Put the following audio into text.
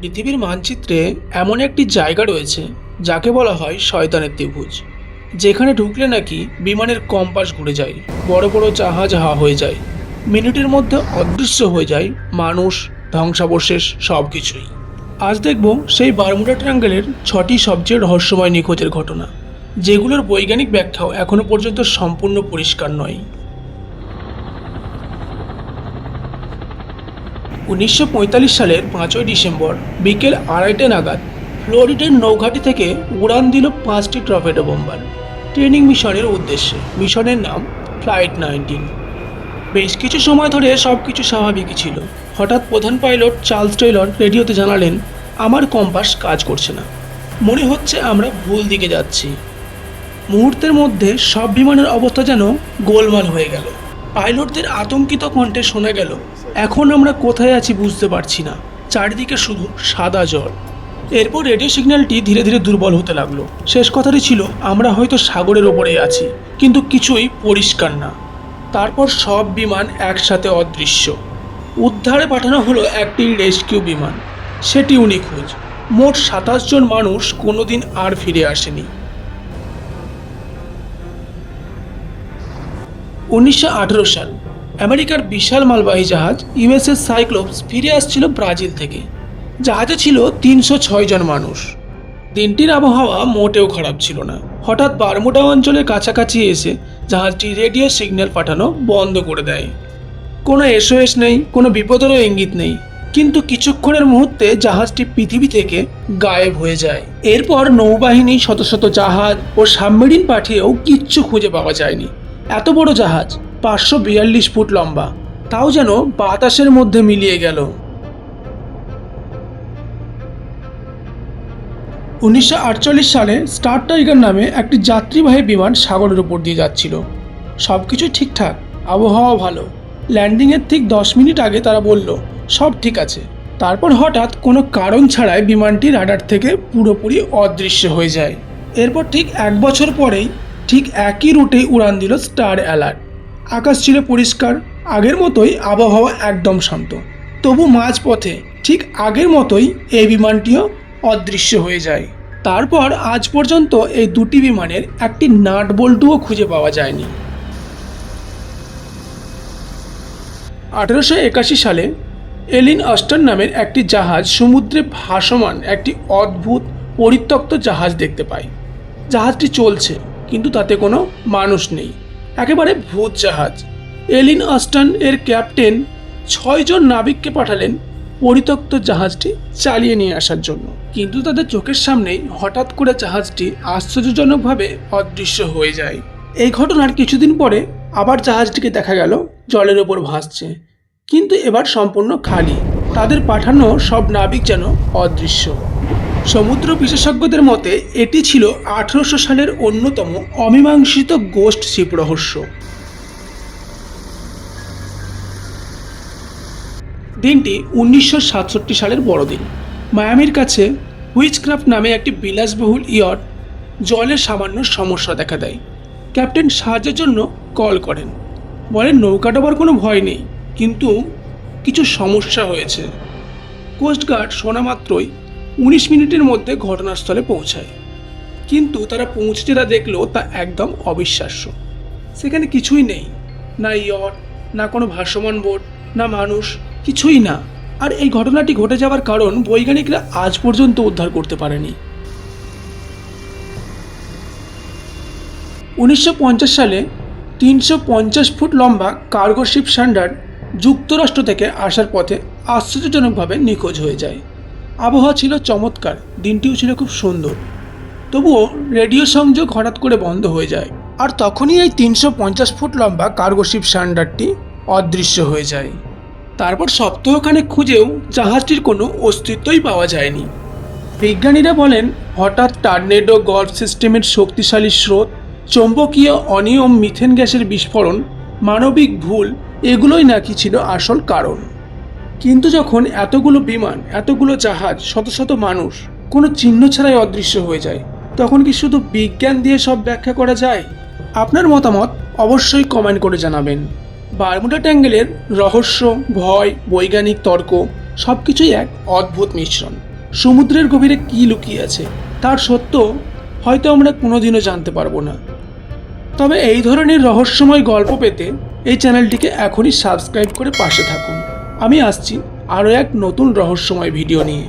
পৃথিবীর মানচিত্রে এমন একটি জায়গা রয়েছে, যাকে বলা হয় শয়তানের ত্রিভুজ, যেখানে ঢুকলে নাকি বিমানের কম্পাস ঘুরে যায়, বড় বড় জাহাজ হা হয়ে যায়, মিনিটের মধ্যে অদৃশ্য হয়ে যায় মানুষ, ধ্বংসাবশেষ সব কিছুই আজ দেখব সেই বারমুডা ট্রাঙ্গেলের ছটি সবচেয়ে রহস্যময় নিখোঁজের ঘটনা, যেগুলোর বৈজ্ঞানিক ব্যাখ্যাও এখনও পর্যন্ত সম্পূর্ণ পরিষ্কার নয়। উনিশশো পঁয়তাল্লিশ সালের পাঁচই ডিসেম্বর, বিকেল আড়াইটে নাগাদ ফ্লোরিডের নৌঘাটি থেকে উড়ান দিল পাঁচটি ট্রফেডো বোম্বার। ট্রেনিং মিশনের উদ্দেশ্যে। মিশনের নাম ফ্লাইট নাইনটিন। বেশ কিছু সময় ধরে সব কিছু স্বাভাবিকই ছিল। হঠাৎ প্রধান পাইলট চার্লস টেইলর রেডিওতে জানালেন, আমার কম্পাস কাজ করছে না। মনে হচ্ছে আমরা ভুল দিকে যাচ্ছি। মুহূর্তের মধ্যে সব বিমানের অবস্থা যেন গোলমাল হয়ে গেল। পাইলটদের আতঙ্কিত কণ্ঠে শোনা গেল, এখন আমরা কোথায় আছি বুঝতে পারছি না। চারিদিকে শুধু সাদা জল। এরপর রেডিও সিগন্যালটি ধীরে ধীরে দুর্বল হতে লাগল। শেষ কথাটি ছিল, আমরা হয়তো সাগরের ওপরে আছি, কিন্তু কিছুই পরিষ্কার না। তারপর সব বিমান একসাথে অদৃশ্য। উদ্ধারে পাঠানো হলো একটি রেস্কিউ বিমান। সেটিও নিখোঁজ মোট সাতাশ জন মানুষ কোনোদিন আর ফিরে আসেনি। উনিশশো আঠেরো সাল আমেরিকার বিশাল মালবাহী জাহাজ ইউএসএস সাইক্লোপস ফিরে আসছিল ব্রাজিল থেকে। জাহাজে ছিল তিনশো ছয় জন মানুষ। দিনটির আবহাওয়া মোটেও খারাপ ছিল না। হঠাৎ বারমুডা অঞ্চলের কাছাকাছি এসে জাহাজটি রেডিও সিগন্যাল পাঠানো বন্ধ করে দেয়। কোনো এসওএস নেই, কোনো বিপদেরও ইঙ্গিত নেই। কিন্তু কিছুক্ষণের মুহূর্তে জাহাজটি পৃথিবী থেকে গায়েব হয়ে যায়। এরপর নৌবাহিনী শত শত জাহাজ ও সাবমেরিন পাঠিয়েও কিচ্ছু খুঁজে পাওয়া যায়নি। এত বড় জাহাজ, পাঁচশো বিয়াল্লিশ ফুট লম্বা। তাও যেন বাতাসের মধ্যে মিলিয়ে গেল। উনিশশো আটচল্লিশ সালে স্টার টাইগার নামে একটি যাত্রীবাহী বিমান সাগরের উপর দিয়ে যাচ্ছিল। সব কিছু ঠিকঠাক আবহাওয়া ভালো। ল্যান্ডিংয়ের ঠিক দশ মিনিট আগে তারা বলল, সব ঠিক আছে। তারপর হঠাৎ কোনো কারণ ছাড়াই বিমানটি রাডার থেকে পুরোপুরি অদৃশ্য হয়ে যায়। এরপর ঠিক এক বছর পরেই ঠিক একই রুটেই উড়ান দিল স্টার অ্যালার্ট। আকাশ ছিল পরিষ্কার, আগের মতোই আবহাওয়া একদম শান্ত। তবু মাঝপথে ঠিক আগের মতোই এই বিমানটিও অদৃশ্য হয়ে যায়। তারপর আজ পর্যন্ত এই দুটি বিমানের একটি নাট বল্টুও খুঁজে পাওয়া যায়নি। আঠেরোশো একাশি সালে এলিন অস্টন নামের একটি জাহাজ সমুদ্রে ভাসমান একটি অদ্ভুত, পরিত্যক্ত জাহাজ দেখতে পায় জাহাজটি চলছে। কিন্তু তাতে কোনো মানুষ নেই। একেবারে ভূত জাহাজ। এলিন অস্টন এর ক্যাপ্টেন ছয়জন নাবিককে পাঠালেন পরিত্যক্ত জাহাজটি চালিয়ে নিয়ে আসার জন্য। কিন্তু তাদের চোখের সামনেই হঠাৎ করে জাহাজটি আশ্চর্যজনকভাবে অদৃশ্য হয়ে যায়। এই ঘটনার কিছুদিন পরে আবার জাহাজটিকে দেখা গেল, জলের ওপর ভাসছে। কিন্তু এবার সম্পূর্ণ খালি। তাদের পাঠানো সব নাবিক যেন অদৃশ্য। সমুদ্র বিশেষজ্ঞদের মতে, এটি ছিল আঠারোশো সালের অন্যতম অমীমাংসিত গোস্ট শিপ রহস্য। দিনটি উনিশশো সাতষট্টি সালের বড়দিন। মায়ামির কাছে হুইচক্রাফট নামে একটি বিলাসবহুল ইয়ট জলের সামান্য সমস্যা দেখা দেয়। ক্যাপ্টেন সাহায্যের জন্য কল করেন। বলেন, নৌকা ডোবার কোনো ভয় নেই, কিন্তু কিছু সমস্যা হয়েছে। কোস্টগার্ড শোনা মাত্রই উনিশ মিনিটের মধ্যে ঘটনাস্থলে পৌঁছায়। কিন্তু তারা পৌঁছে যেটা দেখল তা একদম অবিশ্বাস্য। সেখানে কিছুই নেই। না ইয়ট না কোনো ভাসমান বোট, না মানুষ, কিছুই না। আর এই ঘটনাটি ঘটে যাওয়ার কারণ বৈজ্ঞানিকরা আজ পর্যন্ত উদ্ধার করতে পারেনি। উনিশশো পঞ্চাশ সালে তিনশো পঞ্চাশ ফুট লম্বা কার্গো শিপ স্ট্যান্ডার্ড যুক্তরাষ্ট্র থেকে আসার পথে আশ্চর্যজনকভাবে নিখোঁজ হয়ে যায়। আবহাওয়া ছিল চমৎকার, দিনটিও ছিল খুব সুন্দর। তবুও রেডিও সংযোগ হঠাৎ করে বন্ধ হয়ে যায়। আর তখনই এই তিনশো পঞ্চাশ ফুট লম্বা কার্গো শিপ স্ট্যান্ডার্ডটি অদৃশ্য হয়ে যায়। তারপর সপ্তাহখানেক খুঁজেও জাহাজটির কোনো অস্তিত্বই পাওয়া যায়নি। বিজ্ঞানীরা বলেন, হঠাৎ টার্নেডো গল্ফ সিস্টেমের শক্তিশালী স্রোত, চৌম্বকীয় অনিয়ম মিথেন গ্যাসের বিস্ফোরণ, মানবিক ভুল, এগুলোই নাকি ছিল আসল কারণ। কিন্তু যখন এতগুলো বিমান, এতগুলো জাহাজ, শত শত মানুষ কোনো চিহ্ন ছাড়াই অদৃশ্য হয়ে যায়, তখন কি শুধু বিজ্ঞান দিয়ে সব ব্যাখ্যা করা যায়? আপনার মতামত অবশ্যই কমেন্ট করে জানাবেন। বারমুডা ট্যাঙ্গেলের রহস্য, ভয়, বৈজ্ঞানিক তর্ক সব কিছুই এক অদ্ভুত মিশ্রণ। সমুদ্রের গভীরে কী লুকিয়ে আছে, তার সত্য হয়তো আমরা কোনোদিনও জানতে পারব না। তবে এই ধরনের রহস্যময় গল্প পেতে এই চ্যানেলটিকে এখনই সাবস্ক্রাইব করে পাশে থাকুন। আমি আসছি আরও এক নতুন রহস্যময় ভিডিও নিয়ে।